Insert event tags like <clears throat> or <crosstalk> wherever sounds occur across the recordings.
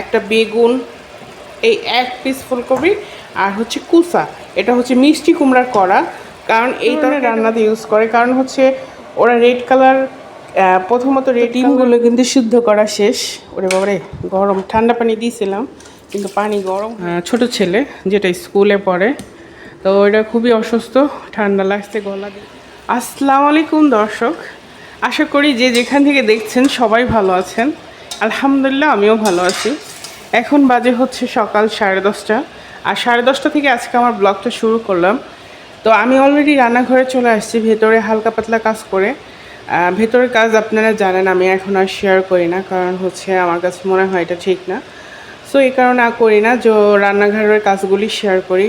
একটা বেগুন এই এক পিস ফুলকপি আর হচ্ছে কুসা। এটা হচ্ছে মিষ্টি কুমড়ার করা কারণ এই ধরনের রান্নাতে ইউজ করে। কারণ হচ্ছে ওরা রেড কালার প্রথমত রেড ডিমগুলো কিন্তু শুদ্ধ করা শেষ। ওরে বাবারে গরম। ঠান্ডা পানি দিয়েছিলাম কিন্তু পানি গরম। ছোট ছেলে যেটা স্কুলে পড়ে তো ওইটা খুবই অসুস্থ ঠান্ডা লাগছে গলা দিয়ে। আসসালামু আলাইকুম দর্শক। আশা করি যে যেখান থেকে দেখছেন সবাই ভালো আছেন। আলহামদুলিল্লাহ, আমিও ভালো আছি। এখন বাজে হচ্ছে সকাল সাড়ে দশটা। আর সাড়ে দশটা থেকে আজকে আমার ব্লগটা শুরু করলাম। তো আমি অলরেডি রান্নাঘরে চলে আসছি, ভেতরে হালকা পাতলা কাজ করে। ভেতরের কাজ আপনারা জানেন, আমি এখন আর শেয়ার করি না, কারণ হচ্ছে আমার কাছে মনে হয় এটা ঠিক না। সো এই কারণে করি না, যে রান্নাঘরের কাজগুলি শেয়ার করি।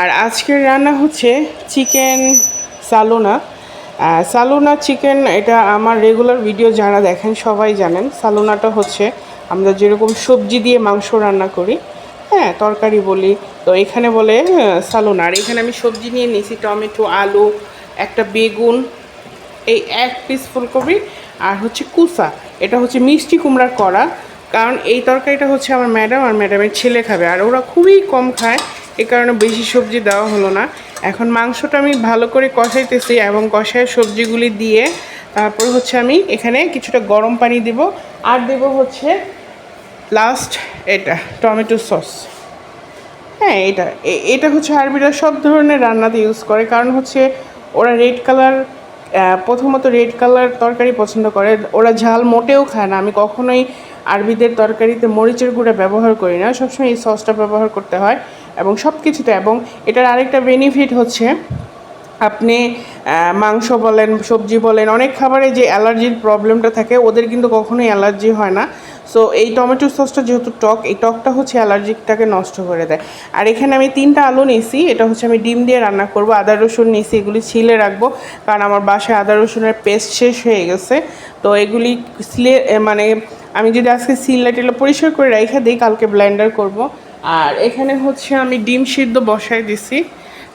আর আজকের রান্না হচ্ছে চিকেন সালোনা। সালোনা চিকেন, এটা আমার রেগুলার ভিডিও যারা দেখেন সবাই জানেন। সালোনাটা হচ্ছে আমরা যেরকম সবজি দিয়ে মাংস রান্না করি হ্যাঁ তরকারি বলি। তো এখানে বলে সালোনা। আর এখানে আমি সবজি নিয়ে নিয়েছি, টমেটো, আলু, একটা বেগুন, এই এক পিস ফুলকপি, আর হচ্ছে কুসা। এটা হচ্ছে মিষ্টি কুমড়ার করা কারণ এই তরকারিটা হচ্ছে আমার ম্যাডাম আর ম্যাডামের ছেলে খাবে। আর ওরা খুবই কম খায়, এ কারণে বেশি সবজি দেওয়া হলো না। এখন মাংসটা আমি ভালো করে কষাইতেছি এবং কষায় সবজিগুলি দিয়ে তারপর হচ্ছে আমি এখানে কিছুটা গরম পানি দিব আর দেব হচ্ছে লাস্ট এটা, টমেটো সস। হ্যাঁ এটা এটা হচ্ছে আরবিরা সব ধরনের রান্নাতে ইউজ করে, কারণ হচ্ছে ওরা রেড কালার প্রথমত রেড কালার তরকারি পছন্দ করে, ওরা ঝাল মোটেও খায় না। আমি কখনোই আরবিদের তরকারিতে মরিচের গুঁড়া ব্যবহার করি না, সবসময় এই সসটা ব্যবহার করতে হয়। এবং সব কিছুতে এবং এটার আরেকটা বেনিফিট হচ্ছে, আপনি মাংস বলেন, সবজি বলেন, অনেক খাবারে যে অ্যালার্জির প্রবলেমটা থাকে, ওদের কিন্তু কখনোই অ্যালার্জি হয় না। সো এই টমেটো সসটা যেহেতু টক, এই টকটা হচ্ছে অ্যালার্জিকটাকে নষ্ট করে দেয়। আর এখানে আমি তিনটা আলু নিয়েছি এটা হচ্ছে আমি ডিম দিয়ে রান্না করব, আদা রসুন নিয়েছি এগুলি ছিলে রাখব, কারণ আমার বাসায় আদা রসুনের পেস্ট শেষ হয়ে গেছে। তো এগুলি সিলে মানে আমি যদি আজকে সিলে টিলে পরিষ্কার করে রেখে দিই, কালকে ব্লেন্ডার করব। আর এখানে হচ্ছে আমি ডিম সিদ্ধ বসাই দিছি।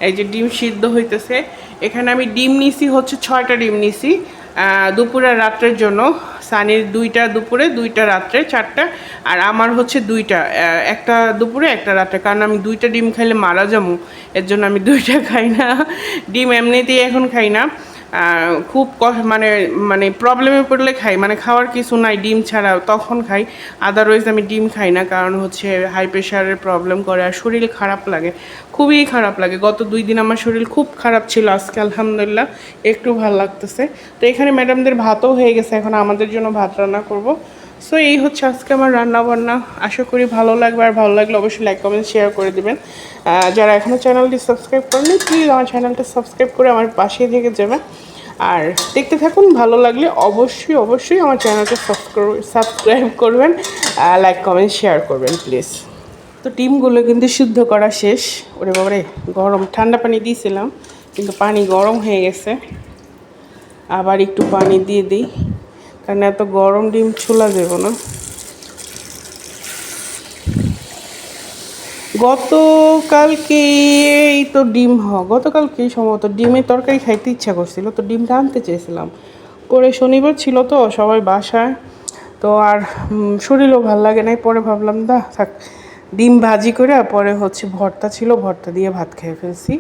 এই যে ডিম সিদ্ধ হইতেছে। এখানে আমি ডিম নিছি হচ্ছে ছয়টা ডিম নিছি দুপুরে রাত্রের জন্য। সানির দুইটা দুপুরে, দুইটা রাত্রে, চারটা, আর আমার হচ্ছে দুইটা একটা দুপুরে, একটা রাত্রে। কারণ আমি দুইটা ডিম খাইলে মারা যাব, এর জন্য আমি দুইটা খাই না। ডিম এমনিতেই এখন খাই না। খুব মানে মানে প্রবলেমে পড়লে খাই। মানে খাওয়ার কিছু নাই, ডিম ছাড়া তখন খাই। আদারওয়াইজ আমি ডিম খাই না, কারণ হচ্ছে হাই প্রেশারের প্রবলেম করে আর শরীর খারাপ লাগে। খুবই খারাপ লাগে। গত দুই দিন আমার শরীর খুব খারাপ ছিল, আজকে আলহামদুলিল্লাহ একটু ভালো লাগতেছে। তো এখানে ম্যাডামদের ভাতও হয়ে গেছে, এখন আমাদের জন্য ভাত রান্না করব। সো এই হচ্ছে আজকে আমার রান্না বান্না আশা করি ভালো লাগবে, আর ভালো লাগলে অবশ্যই লাইক কমেন্ট শেয়ার করে দেবেন। যারা এখনও চ্যানেলটি সাবস্ক্রাইব করেনি প্লিজ আমার চ্যানেলটা সাবস্ক্রাইব করে আমার পাশে থেকে যাবেন। আর দেখতে থাকুন, ভালো লাগলে অবশ্যই অবশ্যই আমার চ্যানেলটা সাবস্ক্রাইব করবেন লাইক কমেন্ট শেয়ার করবেন প্লিজ তো ডিমগুলো কিন্তু শুদ্ধ করা শেষ। ওরে বাবারে, গরম। ঠান্ডা পানি দিয়েছিলাম, কিন্তু পানি গরম হয়ে গেছে। আবার একটু পানি দিয়ে দিই। কারণ এত গরম ডিম ছোলা যাব না। গতকালকে এই তো ডিম হ গতকালকে সম্ভবত ডিমের তরকারি খাইতে ইচ্ছা করছিল, তো ডিমটা আনতে চেয়েছিলাম। পরে শনিবার ছিল তো, সবাই বাসায়, তো আর শরীরও ভালো লাগে নাই, পরে ভাবলাম, দা, থাক, ডিম ভাজি করে, আর পরে হচ্ছে ভর্তা ছিল, ভর্তা দিয়ে ভাত খেয়ে ফেলছি।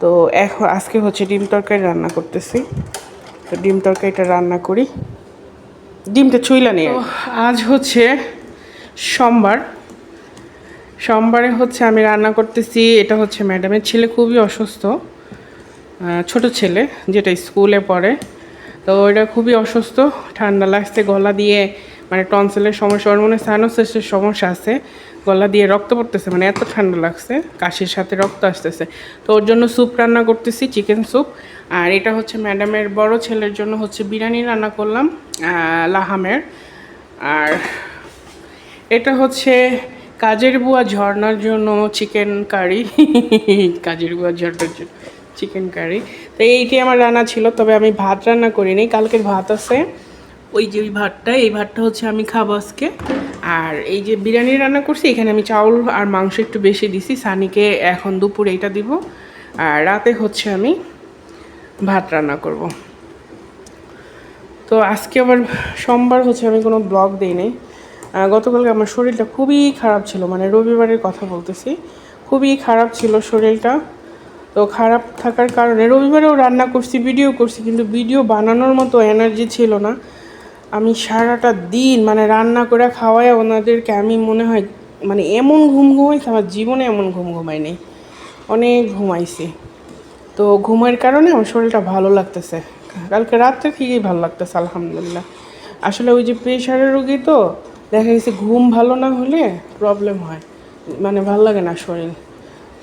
তো এখন আজকে হচ্ছে ডিম তরকারি রান্না করতেছি। তো ডিম তরকারিটা রান্না করি। ডিমটা ছুইলা নিয়ে আজ হচ্ছে সোমবার। সোমবারে হচ্ছে আমি রান্না করতেছি, এটা হচ্ছে ম্যাডামের ছেলে খুবই অসুস্থ ছোট ছেলে, যেটা স্কুলে পড়ে। তো এটা খুবই অসুস্থ, ঠান্ডা লাগছে, গলা দিয়ে মানে টনসিলের সমস্যা ওর মনে সাইনোসিসের সমস্যা আছে, গলা দিয়ে রক্ত পড়তেছে মানে এত ঠান্ডা লাগছে, কাশির সাথে রক্ত আসতেছে। তো ওর জন্য স্যুপ রান্না করতেছি চিকেন স্যুপ আর এটা হচ্ছে ম্যাডামের বড় ছেলের জন্য হচ্ছে বিরিয়ানি রান্না করলাম লাহামের। আর এটা হচ্ছে কাজের বুয়া ঝর্ণার জন্য চিকেন কারি <laughs> কাজের বুয়া ঝর্ণার জন্য চিকেন কারি তো এইটি আমার রান্না ছিল, তবে আমি ভাত রান্না করিনি, কালকের ভাত আছে। ওই যে ওই ভাতটা, এই ভাতটা হচ্ছে আমি খাব আজকে। আর এই যে বিরিয়ানি রান্না করছি, এখানে আমি চাউল আর মাংস একটু বেশি দিছি। সানিকে এখন দুপুরে এটা দিব। আর রাতে হচ্ছে আমি ভাত রান্না করব। তো আজকে আবার সোমবার হচ্ছে আমি কোনো ব্লগ দিই নাই। গতকালকে আমার শরীরটা খুবই খারাপ ছিল মানে রবিবারের কথা বলতেছি। খুবই খারাপ ছিল শরীরটা। তো খারাপ থাকার কারণে রবিবারেও রান্না করছি ভিডিও করছি, কিন্তু ভিডিও বানানোর মতো এনার্জি ছিল না। আমি সারাটা দিন মানে রান্না করে খাওয়াই ওনাদেরকে আমি মনে হয় মানে এমন ঘুম ঘুমাইছি, আমার জীবনে এমন ঘুম ঘুমাই নেই অনেক ঘুমাইছি। তো ঘুমের কারণে আমার শরীরটা ভালো লাগতেছে। কালকে রাত্রে থেকেই ভালো লাগতেছে, আলহামদুলিল্লাহ। আসলে ওই যে প্রেশারের রোগী তো, দেখা গেছে ঘুম ভালো না হলে প্রবলেম হয়। মানে ভালো লাগে না শরীর।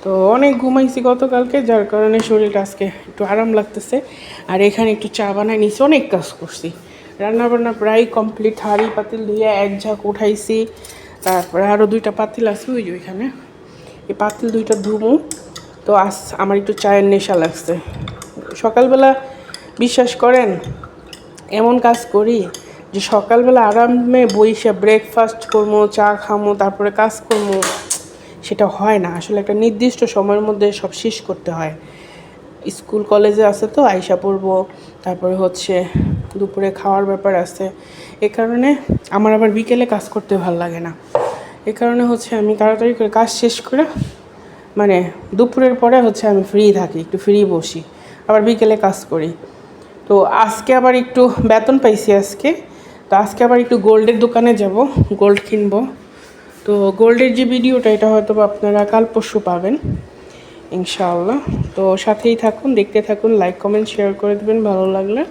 তো অনেক ঘুমাইছি গতকালকে, যার কারণে শরীরটা আজকে একটু আরাম লাগতেছে। আর এখানে একটু চা বানাই নিছি, অনেক কাজ করছি। রান্না বান্না প্রায় কমপ্লিট হাঁড়ি পাতিল ধুয়ে এক ঝাঁক উঠাইছি। তারপরে আরও দুইটা পাতিল আছে, ওই যে ওইখানে। এই পাতিল দুইটা ধুমু। তো আজ আমার একটু চায়ের নেশা লাগছে। সকালবেলা বিশ্বাস করেন, এমন কাজ করি যে সকালবেলা আরামে বইসে ব্রেকফাস্ট করব চা খামো, তারপরে কাজ করব সেটা হয় না। আসলে একটা নির্দিষ্ট সময়ের মধ্যে সব শেষ করতে হয়। স্কুল, কলেজে আছে তো আয়সা পড়ব। তারপরে হচ্ছে দুপুরে খাওয়ার ব্যাপার আছে। এ কারণে আমার আবার বিকেলে কাজ করতে ভালো লাগে না। এ কারণে হচ্ছে আমি তাড়াতাড়ি করে কাজ শেষ করে মানে দুপুরের পরে হচ্ছে আমি ফ্রি থাকি, একটু ফ্রি বসি, আবার বিকেলে কাজ করি। তো আজকে আবার একটু বেতন পাইছি আজকে, তো আজকে আবার একটু গোল্ডের দোকানে যাব, গোল্ড কিনব। তো গোল্ডের যে ভিডিওটা, এটা হয়তো আপনারা কাল পরশু পাবেন, ইনশাআল্লাহ। তো সাথেই থাকুন, দেখতে থাকুন লাইক কমেন্ট শেয়ার করে দেবেন, ভালো লাগলে।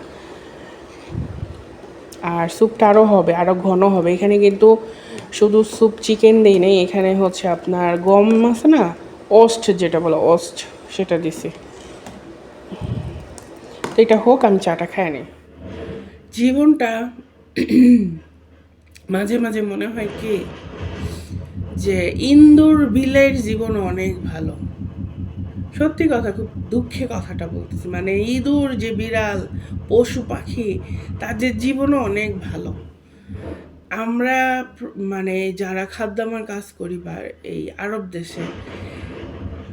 আর স্যুপটা আরও হবে আরও ঘন হবে। এখানে কিন্তু শুধু স্যুপ চিকেন দিই নেই, এখানে হচ্ছে আপনার গম আছে না ওস্ট যেটা বলে ওস্ট সেটা দিছি। তো এটা হোক, আমি চাটা খাই নি। জীবনটা <clears throat> মাঝে মাঝে মনে হয় কি যে ইন্দুর বিলের জীবন অনেক ভালো। সত্যি কথা, খুব দুঃখে কথাটা বলতেছি। মানে ইঁদুর যে বিড়াল, পশু পাখি, তাদের জীবনও অনেক ভালো। আমরা মানে যারা খাদ্যামার কাজ করি বা এই আরব দেশে,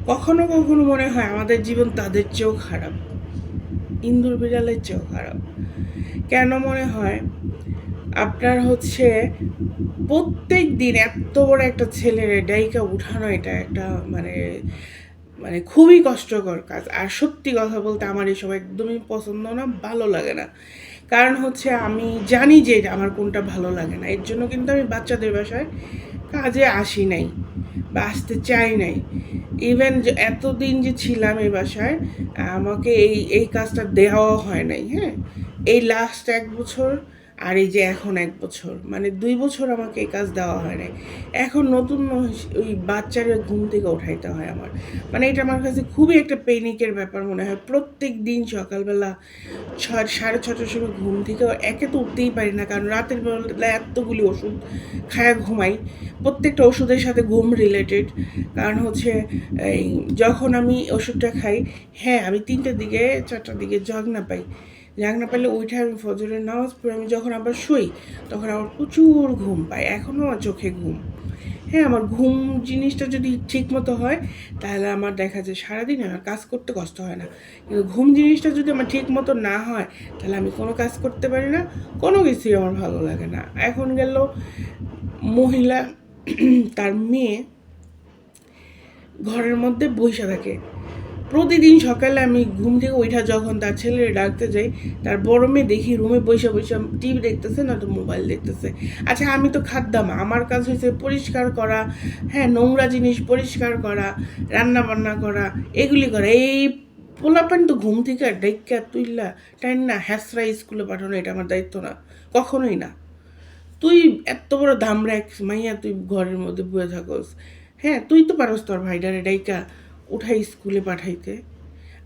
কখনো কখনো মনে হয় আমাদের জীবন তাদের চেয়েও খারাপ। ইন্দুর বিড়ালের চেয়েও খারাপ। কেন মনে হয়? আপনার হচ্ছে প্রত্যেক দিন এত বড় একটা ছেলের ডাইকা উঠানো, এটা একটা মানে মানে খুবই কষ্টকর কাজ। আর সত্যি কথা বলতে আমার এসব একদমই পছন্দ না, ভালো লাগে না। কারণ হচ্ছে আমি জানি যে আমার কোনটা ভালো লাগে না। এর জন্য কিন্তু আমি বাচ্চাদের বাসায় কাজে আসি নাই বা আসতে চাই নাই। ইভেন এতদিন যে ছিলাম এই বাসায়, আমাকে এই এই কাজটা দেওয়াও হয় নাই হ্যাঁ? এই লাস্ট এক বছর আর এই যে এখন এক বছর মানে দুই বছর আমাকে এই কাজ দেওয়া হয় নাই। এখন নতুন ওই বাচ্চার ঘুম থেকে উঠাইতে হয় আমার। মানে এটা আমার কাছে খুবই একটা পেনিকের ব্যাপার মনে হয়। প্রত্যেক দিন সকালবেলা ছয়, সাড়ে ছটার সময় ঘুম থেকে একে তো উঠতেই পারি না, কারণ রাতের বেলা এতগুলি ওষুধ খায়া ঘুমাই। প্রত্যেকটা ওষুধের সাথে ঘুম রিলেটেড কারণ হচ্ছে, এই যখন আমি ওষুধটা খাই হ্যাঁ আমি তিনটের দিকে, চারটার দিকে জগ না পাই। জাগ না পারলে ওইটা আমি ফজরের নামাজ পড়ে আমি যখন আবার শুই, তখন আমার প্রচুর ঘুম পায় এখনও আমার চোখে ঘুম। হ্যাঁ আমার ঘুম জিনিসটা যদি ঠিক মতো হয়, তাহলে আমার দেখা যায় সারাদিন আমার কাজ করতে কষ্ট হয় না। কিন্তু ঘুম জিনিসটা যদি আমার ঠিক মতো না হয়, তাহলে আমি কোনো কাজ করতে পারি না, কোনো কিছুই আমার ভালো লাগে না। এখন গেল মহিলা, তার মেয়ে ঘরের মধ্যে বসে থাকে। প্রতিদিন সকালে আমি ঘুম থেকে ওইটা যখন তার ছেলের ডাকতে যাই, তার বড় মেয়ে দেখি রুমে বসে বসে টিভি দেখতেছে, না তো মোবাইল দেখতেছে। আচ্ছা আমি তো খাদ্যাম আমার কাজ হয়েছে পরিষ্কার করা হ্যাঁ নোংরা জিনিস পরিষ্কার করা রান্না বান্না করা, এগুলি করা। এই পোলাপান তো ঘুম থেকে ডাইকা তুইলা টাইম না? হ্যাসরা স্কুলে পাঠানো, এটা আমার দায়িত্ব না। কখনোই না। তুই এত বড় ধামরা এক মাইয়া, তুই ঘরের মধ্যে বয়ে থাকস। হ্যাঁ তুই তো পারস তোর ভাইডারে ডাইকা। উঠাই স্কুলে পাঠাইতে।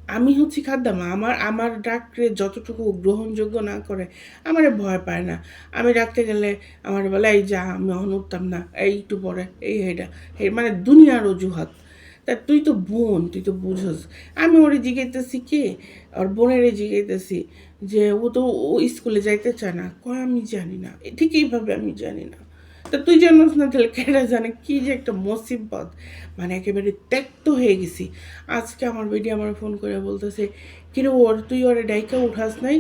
আমি হচ্ছি খাদ্দামা। আমার আমার ডাকরে যতটুকু গ্রহণযোগ্য না করে, আমারে ভয় পায় না। আমি ডাকতে গেলে আমার বলে, এই যা, আমি অহন উঠতাম না। এই একটু পরে, এই এটা হে মানে দুনিয়ার অজুহাত। তা তুই তো বোন, তুই তো বুঝোস। আমি ওরে জিগাইতেছি কে? ওর বোনেরে জিগাইতেছি যে ও তো ও স্কুলে যাইতে চায় না। কয় আমি জানি না। ঠিক এইভাবে আমি জানি না। তা তুই জানোস না তাহলে কেটা জানে কি যে একটা মুসিবত। মানে একেবারে ত্যক্ত হয়ে গেছি। আজকে আমার বেডি আমার ফোন করে বলতেছে কিন্তু ওর, তুই ওরে ডাইকা উঠাস নাই?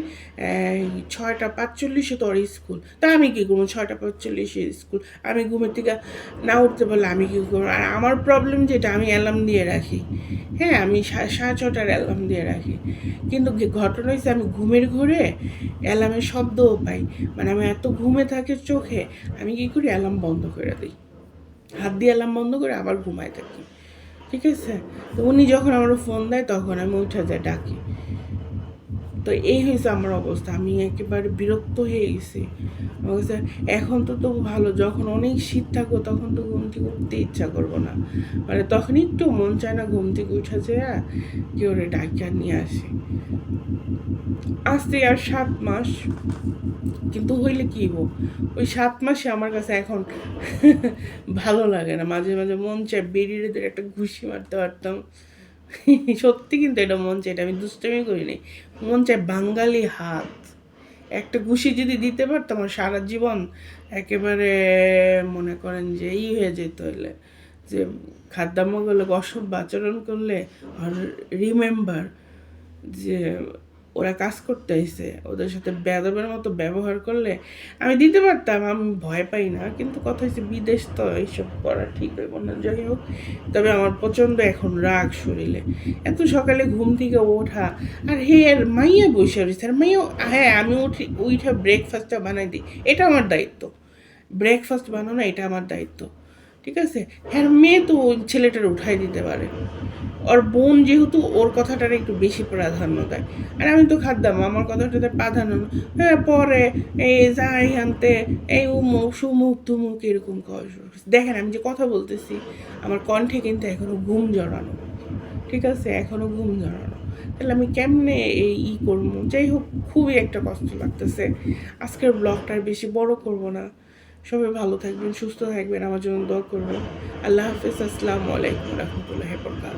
ছয়টা পাঁচচল্লিশে তোর স্কুল। তা আমি কী করব ছয়টা পাঁচচল্লিশে স্কুল। আমি ঘুমের থেকে না উঠতে পারলে আমি কী করব? আর আমার প্রবলেম যেটা, আমি অ্যালার্ম দিয়ে রাখি। হ্যাঁ আমি সাড়ে ছটার অ্যালার্ম দিয়ে রাখি। কিন্তু ঘটনা হয়েছে আমি ঘুমের ঘরে অ্যালার্মের শব্দও পাই। মানে আমি এত ঘুমে থাকে চোখে, আমি কী করি? অ্যালার্ম বন্ধ করে দিই। হাত দিয়ে অ্যালার্ম বন্ধ করে আবার ঘুমায় থাকি। ঠিক আছে? তো উনি যখন আমার ফোন দেয় তখন আমি উঠে যাই, ডাকি। তো এই হয়েছে আমার অবস্থা। আমি একেবারে বিরক্ত হয়ে গেছি। এখন তো তবু ভালো, যখন অনেক শীত থাকব তখন তো ঘুম থেকে উঠতে ইচ্ছা করব না। মানে তখন একটু মন চায় না ঘুম থেকে উঠে যে কেউ রে ডাকিয়া নিয়ে আসে। আসতে আর সাত মাস, কিন্তু হইলে কি হোক ওই সাত মাসে আমার কাছে এখন <laughs> ভালো লাগে না। মাঝে মাঝে মন চায় বেরিয়ে একটা ঘুষি মারতে পারতাম। <laughs> সত্যি কিন্তু এটা মন চাই এটা, আমি দুষ্টমি করিনি। মন চাই বাঙালি হাত। একটা ঘুষি যদি দিতে পারতাম আমার সারা জীবন একেবারে মনে করেন যে এই হয়ে যেত হলে যে খাদ্যাম্মগুলো অসভ্য আচরণ করলে আর রিমেম্বার যে ওরা কাজ করতে এসে ওদের সাথে বেদবের মতো ব্যবহার করলে আমি দিতে পারতাম, আমি ভয় পাই না। কিন্তু কথা হচ্ছে বিদেশ তো এইসব করা ঠিক হইব না, যাই হোক। তবে আমার প্রচণ্ড এখন রাগ শরীরে। এত সকালে ঘুম থেকে ওঠা, আর হে আর মাইয়া বসে রয়েছে, আর মাইয়া হ্যাঁ আমি উঠি উঠে ব্রেকফাস্টটা বানাই দিই, এটা আমার দায়িত্ব। ব্রেকফাস্ট বানানো এটা আমার দায়িত্ব। ঠিক আছে? হ্যাঁ মেয়ে তো ওই ছেলেটার উঠাই দিতে পারে। ওর বোন যেহেতু ওর কথাটার একটু বেশি প্রাধান্য দেয়। আর আমি তো খাদ্যাম আমার কথাটাতে প্রাধান্য হ্যাঁ পরে এই যাই আনতে, এই উমুক, সুমুক, তুমুক এরকম দেখেন, আমি যে কথা বলতেছি, আমার কণ্ঠে কিন্তু এখনও ঘুম জড়ানো। ঠিক আছে? এখনও ঘুম জড়ানো। তাহলে আমি কেমনে এই ই করব? যাই হোক, খুবই একটা কষ্ট লাগতেছে। আজকের ব্লগটা বেশি বড় করব না। সবাই ভালো থাকবেন, সুস্থ থাকবেন, আমার জন্য দোয়া করবেন। আল্লাহ হাফিজ, আসসালামু আলাইকুম রহমতুল্লাহ বরকাত